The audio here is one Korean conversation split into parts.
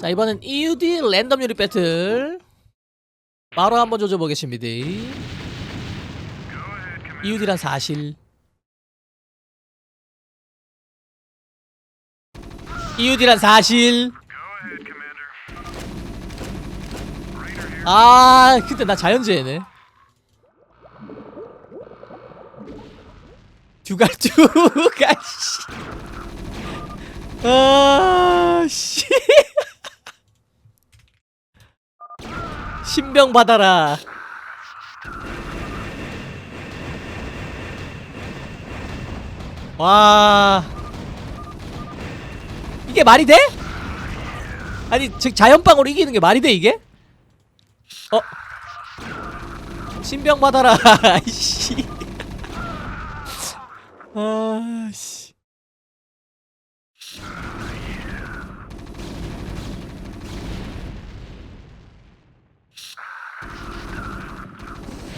자 이번엔 EUD 랜덤 유닛 배틀. 바로 한번 조져보겠습니다. EUD란 사실. EUD란 사실. 아 근데 나 자연재해네. 두갈 두갈 씨. 아씨 신병 받아라. 와. 이게 말이 돼? 아니 즉 자연방으로 이기는 게 말이 돼 이게? 어? 신병 받아라 아이씨. 아씨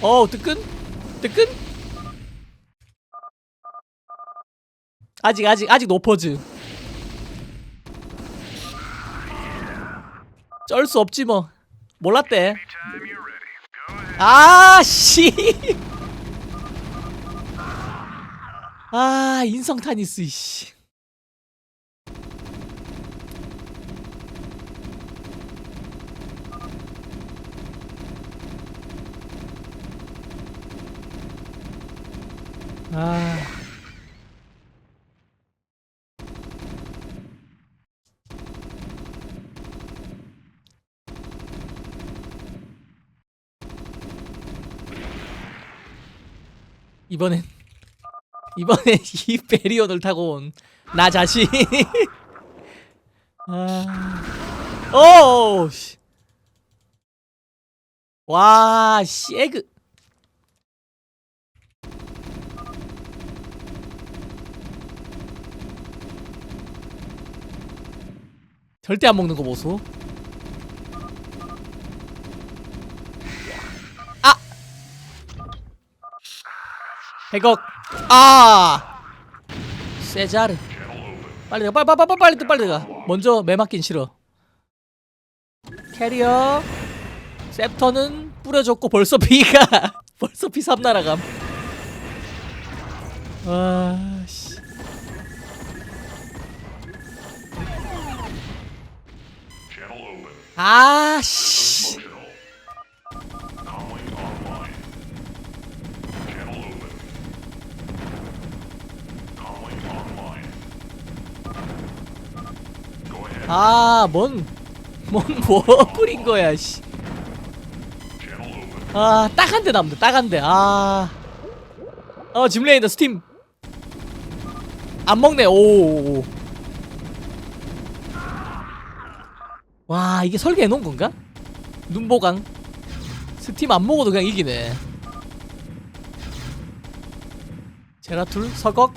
어 뜨끈? 뜨끈? 아직 아직 아직 노퍼즈 쩔 수 없지 뭐. 몰랐대. 아씨! 아 인성 타니스 씨 아. 이번엔 이번엔 이 베리온을 타고 온 나 자신 아. 오! 씨. 와, 씨, 에그. 절대 안 먹는 거 보소. 아! 백억. 아! 세자르. 빨리 가, 빨리, 빨리, 빨리, 빨리, 빨리 가. 먼저 매 맞긴 싫어. 캐리어. 셉터는 뿌려줬고 벌써 비가 벌써 비 3나라감. 아, 씨. Ahead. 아, 뭔, 뭔, 뭐 뿌린 거야, 씨. 아, 딱 한 대 남는다, 딱 한 대. 아. 어, 짐레이더 스팀. 안 먹네, 오. 와, 이게 설계해 놓은 건가? 눈보강. 스팀 안 먹어도 그냥 이기네. 제라툴, 서걱.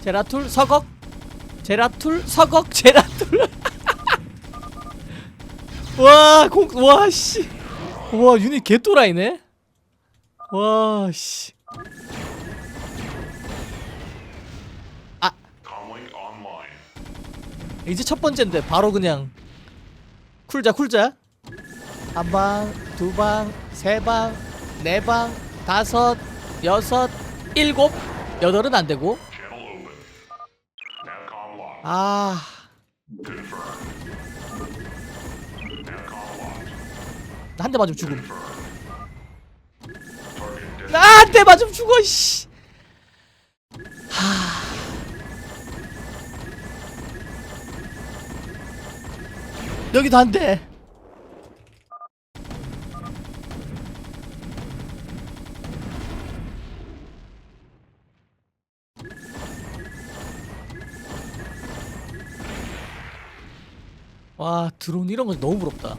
제라툴, 서걱. 제라툴, 서걱, 제라툴. 와, 공, 와, 씨. 와 유닛 개또라이네 와씨 online. 이제 첫 번째인데 바로 그냥 쿨자 쿨자 한 방 두 방 세 방 네 방 다섯 여섯 일곱 여덟은 안 되고. 아 Confirm. Navcom locked. 나한 대 맞으면 죽음. 나 한 대 맞으면 죽어 씨 하... 여기도 한대 와 드론 이런 거 너무 부럽다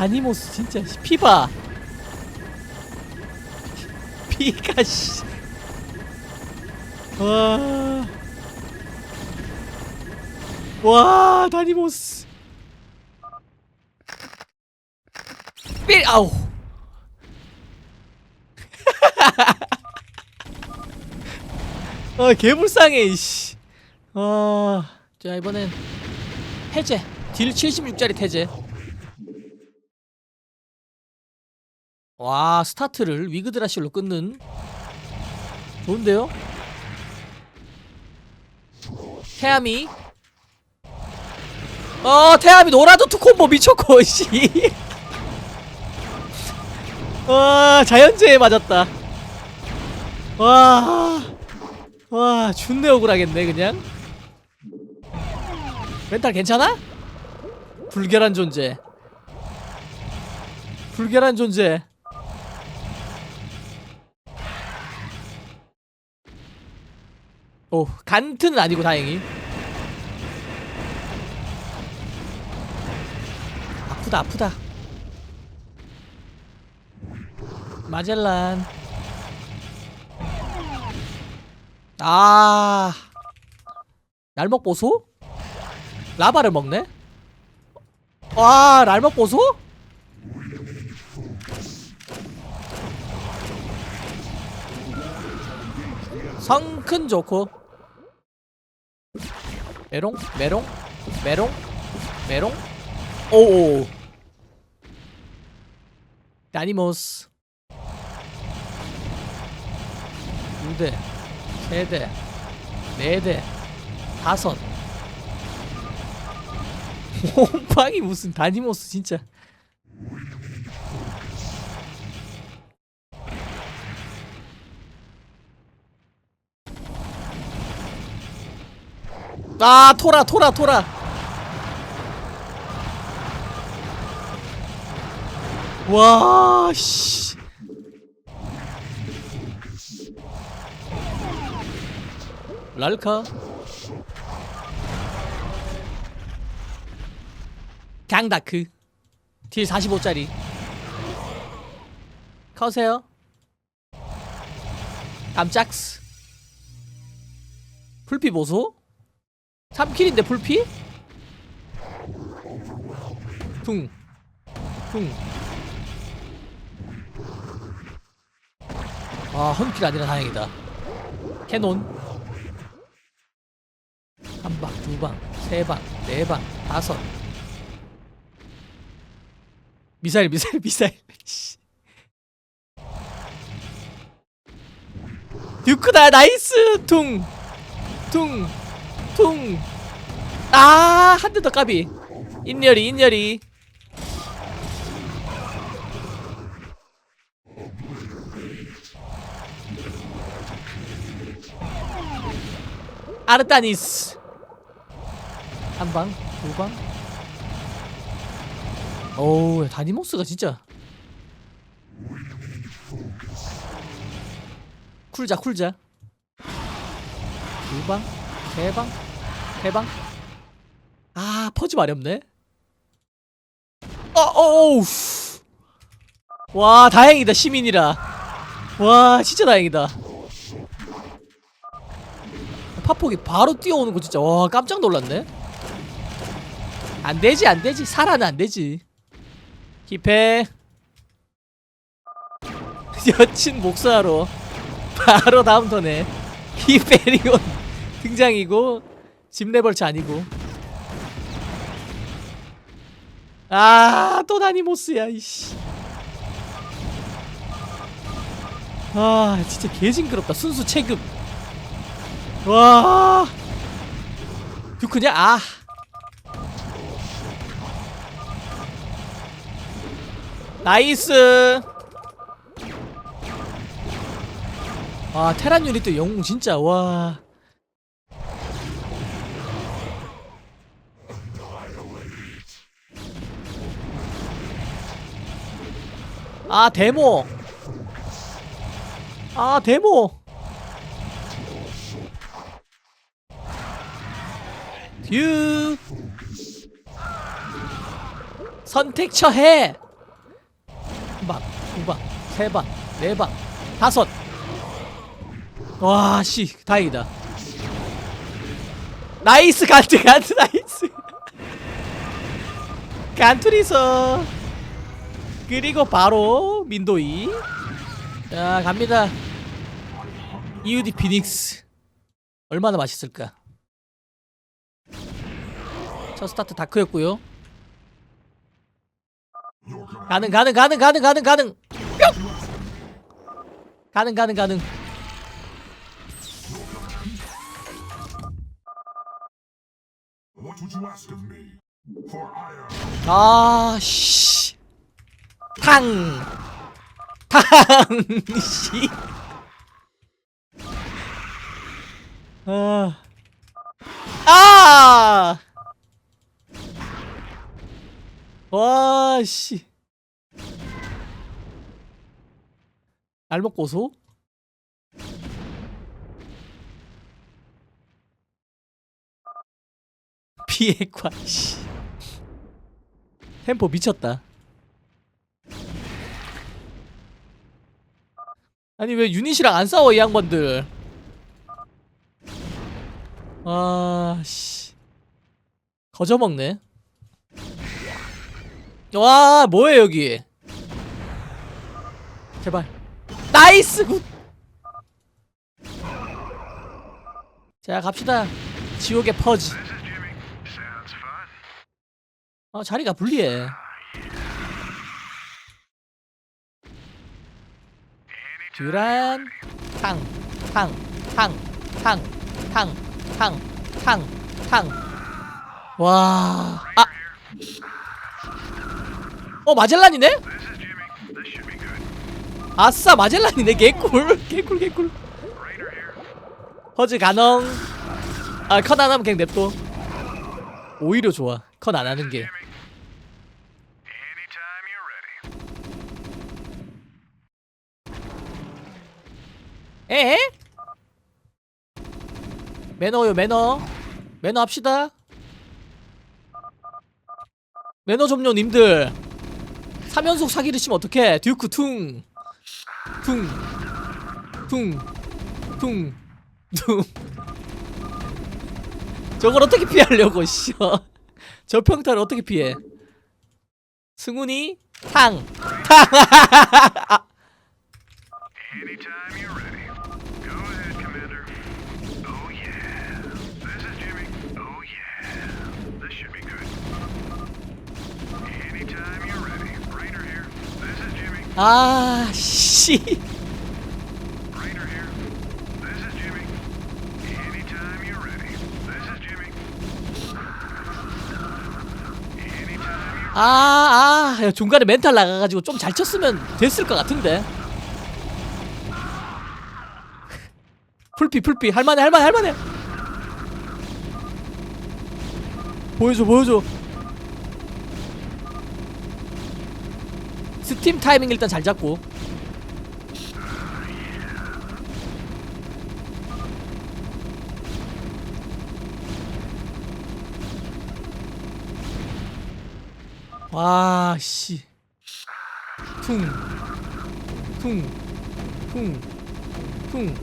다니모스 진짜 씨, 피봐 피가 씨. 와. 와 다니모스. 삐 아우. 아 개불쌍해 이씨. 아 자 이번엔 해제. 딜 76짜리 태제 와 스타트를 위그드라실로 끊는 좋은데요? 태아미 어 태아미 노라도 투콤보 미쳤고 씨. 와 자연재해 맞았다. 와. 와 준내 억울하겠네 그냥. 멘탈 괜찮아? 불결한 존재. 불결한 존재. 오 간트는 아니고 다행히. 아프다 아프다 마젤란 아 날먹 보소? 라바를 먹네? 와 날먹 보소? 성큰 좋고 메롱? 메롱? 메롱? 메롱? 오오 다니모스. 두대 세대 네대 다섯. 홈팡이 무슨 다니모스 진짜 아 토라 토라 토라 와, 씨. 랄카. 강다크. 딜 45짜리. 커세요. 깜짝스. 풀피 보소? 3킬인데 풀피? 퉁. 퉁. 아 헌킬 아니라 다행이다 캐논 한 방 두 방 세 방 네 방 다섯 미사일 미사일 미사일 씨. 듀크다 나이스 퉁 퉁 퉁 아 한 대 더 까비. 인열이 인열이. 아르타니스. 한 방 두방. 오우 다니모스가 진짜. 쿨자 쿨자. 두 방 세 방 세방? 아 퍼지 마렵네. 어어우. 와 다행이다 시민이라. 와 진짜 다행이다. 파폭이 바로 뛰어오는 거 진짜 와 깜짝 놀랐네. 안 되지 안 되지. 살아는 안 되지. 기패 여친 목사로. 바로 다음 턴에. 히페리온 등장이고 집레벌츠 아니고. 아또 다니모스야 이씨. 아 진짜 개징그럽다. 순수 체급. 와. 듀크냐? 아. 나이스. 아 테란 유닛도 영웅 진짜. 와 아 데모. 아 데모. 듀. 선택 처 해. 한 방 두 방 세 방 네 방 다섯. 와 씨 다행이다. 나이스 간트 간트 나이스. 간투리서 그리고 바로 민도이. 자 갑니다. 이유디 피닉스. 얼마나 맛있을까? 첫 스타트 다크였고요. 가능 가능 가능 가능 가능 가능! 뿅! 가능 가능 가능. 아씨 탕! 탕! 씨. 아. 아! 와, 씨. 알먹 고소? 비핵화, 씨. 템포 미쳤다. 아니 왜 유닛이랑 안 싸워 이 양반들? 아씨. 거저먹네. 와 뭐해 여기? 제발. 나이스! 굿 자 갑시다. 지옥의 퍼지 아 자리가 불리해 듀란 탕, 탕, 탕, 탕, 탕, 탕, 탕, 탕. 와, 아, 어 마젤란이네? 아싸 마젤란이네 개꿀 개꿀 개꿀. 허즈 가능. 아 컷 안하면 그냥 냅둬. 오히려 좋아. 컷 안하는 게. 에? 매너요 매너. 매너 합시다. 매너 점료 님들. 3연속 사기를 치면 어떡해? 듀크 퉁. 퉁, 퉁, 퉁, 퉁. 저걸 어떻게 피하려고, 씨. 저 평타를 어떻게 피해? 승훈이? 탕, 탕. Anytime you're 아, 아, 야, 중간에 멘탈 나가가지고 좀 잘 쳤으면 됐을 것 같은데. 풀피, 풀피, 할만해, 할만해, 할만해. 보여줘, 보여줘. 팀 타이밍 일단 잘 잡고. 와, 씨. 퉁. 퉁. 퉁. 퉁. 야,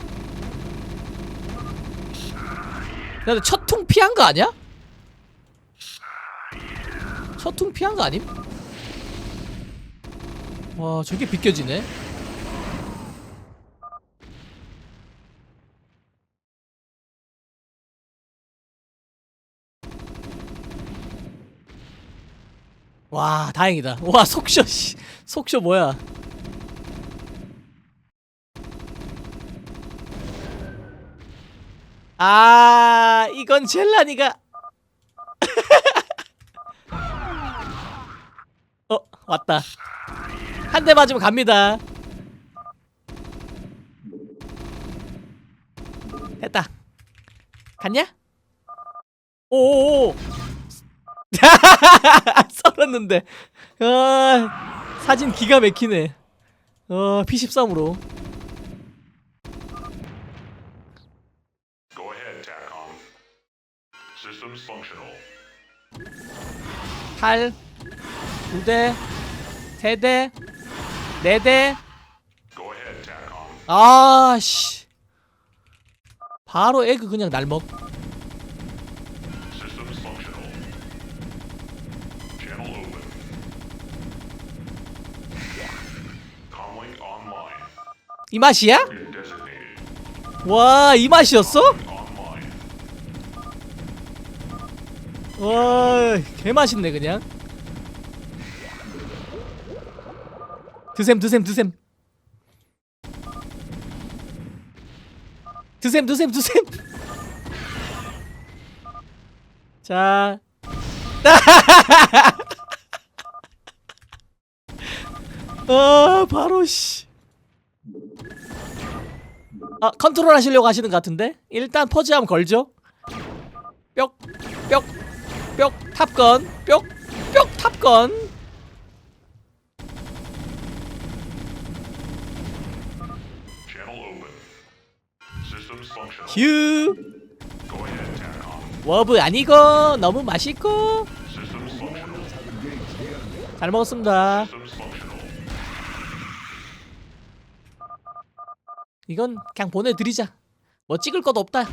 근데 첫퉁 피한 거 아니야? 첫퉁 피한 거 아님? 와, 저게 비껴지네. 와, 다행이다. 와, 속쇼, 씨. 속쇼 뭐야. 아, 이건 젤라니가. 어, 왔다. 한 대 맞으면 갑니다. 됐다. 갔냐? 오오오. 썰었는데. 아, 사진 기가 막히네. 어, P13으로. Go ahead, TACOM. Systems functional. 8, 2대, 3대, 네대 아씨 바로 에그 그냥 날먹 이 맛이야? 와, 이 맛이었어? 와, 개맛있네, 그냥. 드셈 드셈 드셈. 드셈 드셈 드셈. 자. 아 바로 씨. 아 컨트롤 하시려고 하시는 것 같은데? 일단 퍼즈 한번 걸죠. 뾱뾱 뾱 탑건 뾱뾱 탑건 휴. 워브 아니고 너무 맛있고. 잘 먹었습니다. 이건 그냥 보내드리자 뭐 찍을 것도 없다.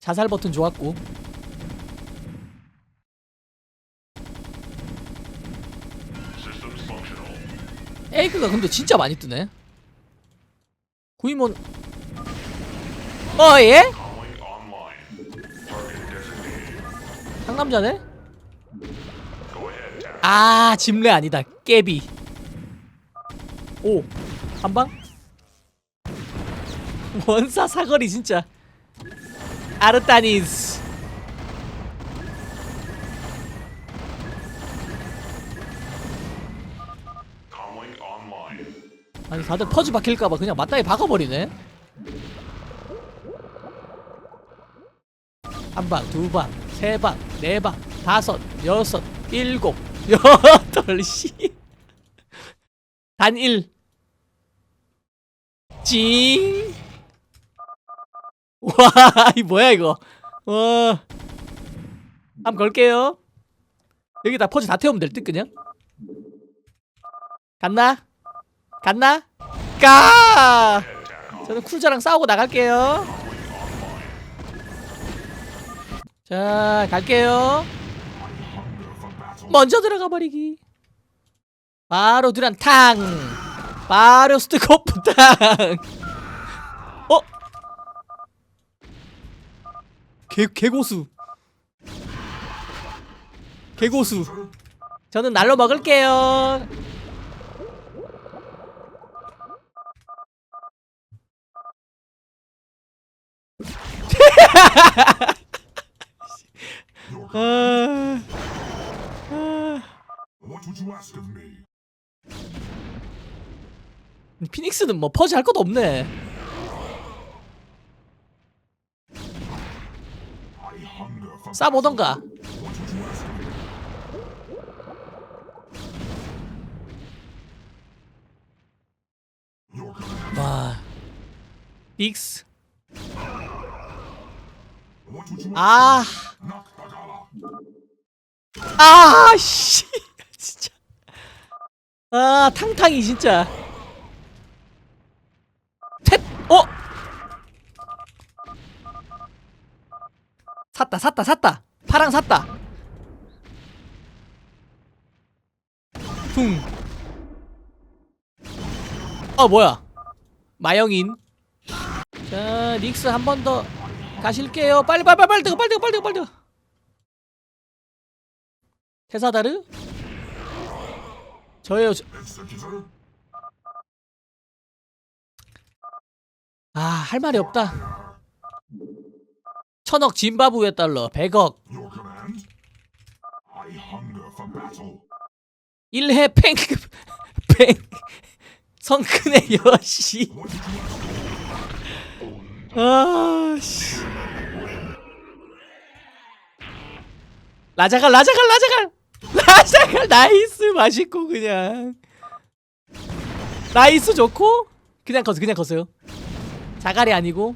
자살 버튼 좋았고. 에이그가 근데 진짜 많이 뜨네 구이몬 어 예? 상남자네? 아 짐레 아니다 깨비 오 한방? 원사 사거리 진짜 아르타니스 아니 다들 퍼즈 박힐까봐 그냥 맞다이 박아버리네 한 방 두 방 세 방 네 방 다섯 여섯 일곱 여덟 시 단일 찡 와, 이 뭐야 이거? 와, 한번 걸게요. 여기다 포즈 다 태우면 될 듯 그냥. 갔나? 갔나? 가! 저는 쿨자랑 싸우고 나갈게요. 자, 갈게요. 먼저 들어가 버리기. 바로 두란 탕. 바로 스티커프 탕. 어? 개 개고수. 개고수. 저는 날로 먹을게요. 아, 아. 피닉스는 뭐 퍼지 할 것도 없네. 싸보던가. 와. 빅스. 아. 아, 씨. 진짜. 아, 탕탕이 진짜. 텟. 어? 샀다, 샀다, 샀다. 파랑 샀다. 퉁. 어, 뭐야? 마영인. 자, 닉스 한 번 더 가실게요. 빨리, 빨리, 빨리, 뜨거, 빨리 뜨거, 빨리 뜨거. 테사다르? 저예요. 저... 아, 할 말이 없다. 천억 짐바브웨 달러, 100억, Your command. I hunger for battle. 1회 팽, 팽, 성큰의 여시. 아, 씨. 라자갈, 라자갈, 라자갈! 라자갈, 나이스, 맛있고, 그냥. 나이스 좋고, 그냥 컸어, 그냥 컸어요. 자갈이 아니고.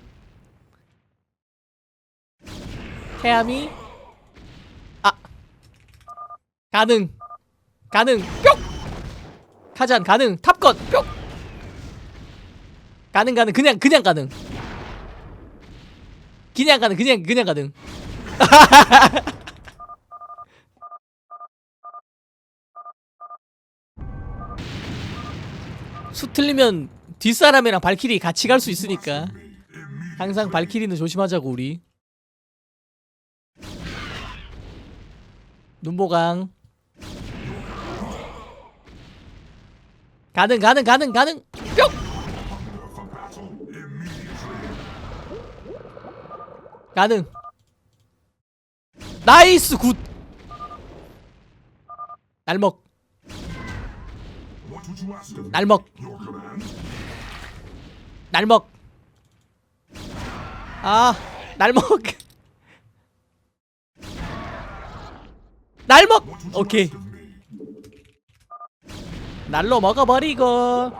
태암이, 아. 가능. 가능, 뿅! 카잔, 가능, 탑건, 뿅! 가능, 가능, 그냥, 그냥 가능. 그냥 가능 그냥 그냥 가능 수 틀리면 뒷사람이랑 발키리 같이 갈 수 있으니까. 항상 발키리는 조심하자고 우리. 눈보강. 가능 가능 가능 가능 뿅 가능 나이스 굿 날먹? 날먹? 날먹 아 날먹 날먹 오케이? 날로 먹어버리고.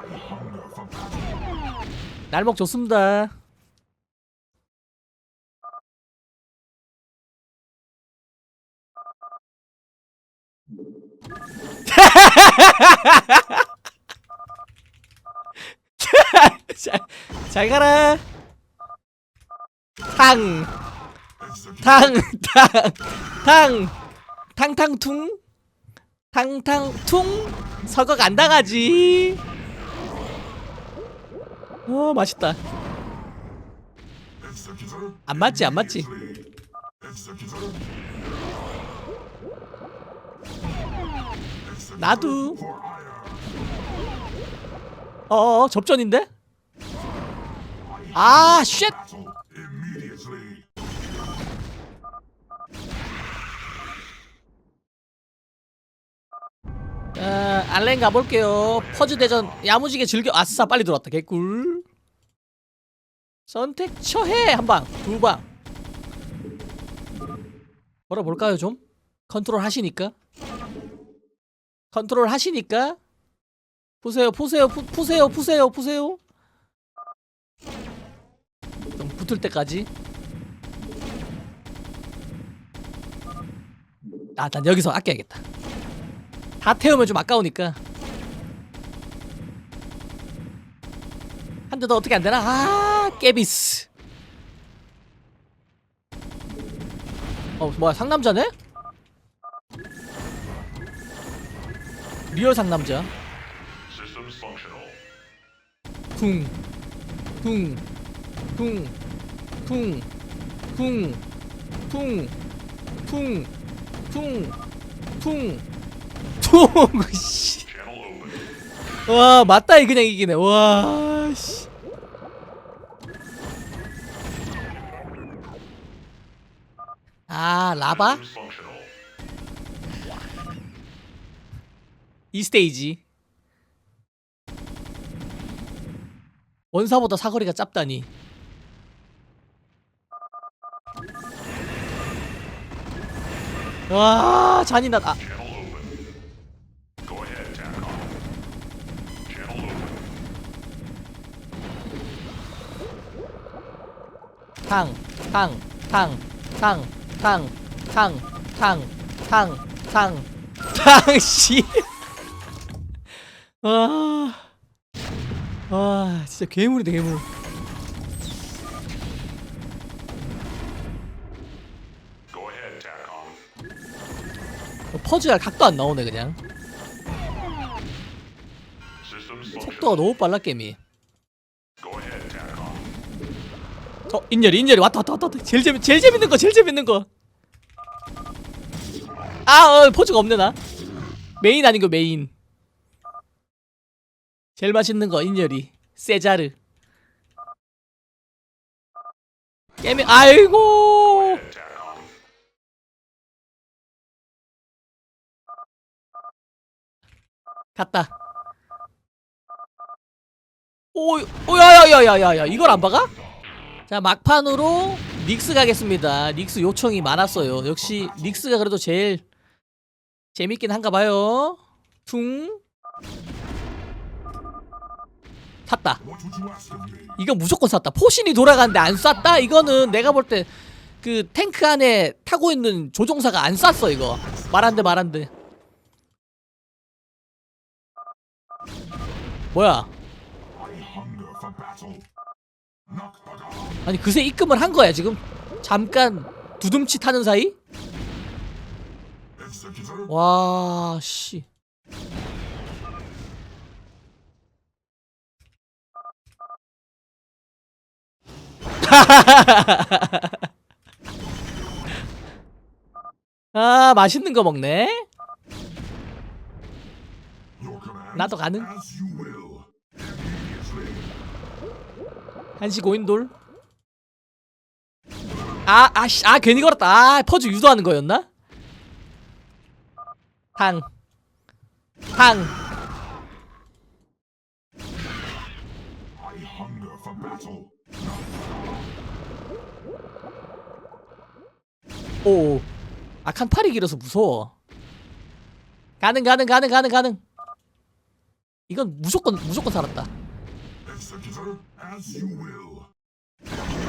날먹 좋습니다 잘, 잘 가라 탕. 탕, 탕, 탕, 탕탕퉁, 탕탕퉁, 서걱 안 당하지. 어, 맛있다. 안 맞지, 안 맞지. 나도. Ire. 어, 접전인데? 아, 쉣. 어, 알렌 가볼게요. 퍼즈 대전 야무지게 즐겨. 아싸, 빨리 들어왔다. 개꿀. 선택 처해 한 방, 두 방. 뭐라 볼까요 좀? 컨트롤 하시니까. 컨트롤 하시니까. 푸세요, 푸세요, 푸, 푸세요, 푸세요, 푸세요. 좀 붙을 때까지. 아, 난 여기서 아껴야겠다. 다 태우면 좀 아까우니까 한 대 더 어떻게 안 되나? 아 깨비스 어 뭐야 상남자네? 리얼 상남자. 쿵, 쿵, 쿵, 쿵, 쿵, 쿵, 쿵, 쿵, 쿵, 퉁, 씨. 와 맞다 이 그냥 이기네. 와 씨. 아 라바 이 스테이지 원사보다 사거리가 짧다니 와 잔인하다 아. 탕, 탕, 탕, 탕, 탕, 탕, 탕, 탕, 탕, 탕, 씨. 와, 와, 진짜 괴물이다, 괴물. TACOM. 퍼즐 각도 안 나오네, 그냥. 속도가. 너무 빨라, 게임이. 어, 인열이, 인열이 왔다, 왔다, 왔다, 왔다. 제일 재밌, 제일 재밌는 거, 제일 재밌는 거. 아, 어, 포즈가 없네, 나. 메인 아닌 거, 메인. 제일 맛있는 거, 인열이. 세자르. 게임이, 아이고. 갔다. 오, 오야야야야야야, 이걸 안 박아? 자 막판으로 닉스 가겠습니다. 닉스 요청이 많았어요. 역시 닉스가 그래도 제일 재밌긴 한가 봐요. 퉁 샀다. 이거 무조건 샀다. 포신이 돌아가는데 안 쐈다? 이거는 내가 볼 때 그 탱크 안에 타고 있는 조종사가 안 쐈어 이거. 말안돼말안 돼. 뭐야? 아니 그새 입금을 한 거야 지금 잠깐 두둠치 타는 사이? Executor. 와 씨. 아 맛있는 거 먹네. 나도. Immediately. 한시 고인돌. 아, 아씨, 아, 괜히 걸었다. 아, 퍼즈 유도하는 거였나? 항. 항. 오. 악한 팔이 길어서 무서워. 가능, 가능, 가능, 가능, 가능. 이건 무조건, 무조건 살았다.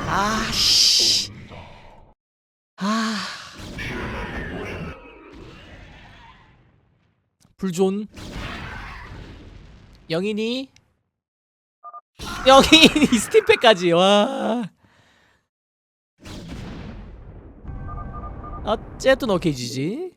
아, 씨. 아. 불존. 영인이. 영인이 스팀팩까지, 와. 어쨌든 오케이 지지.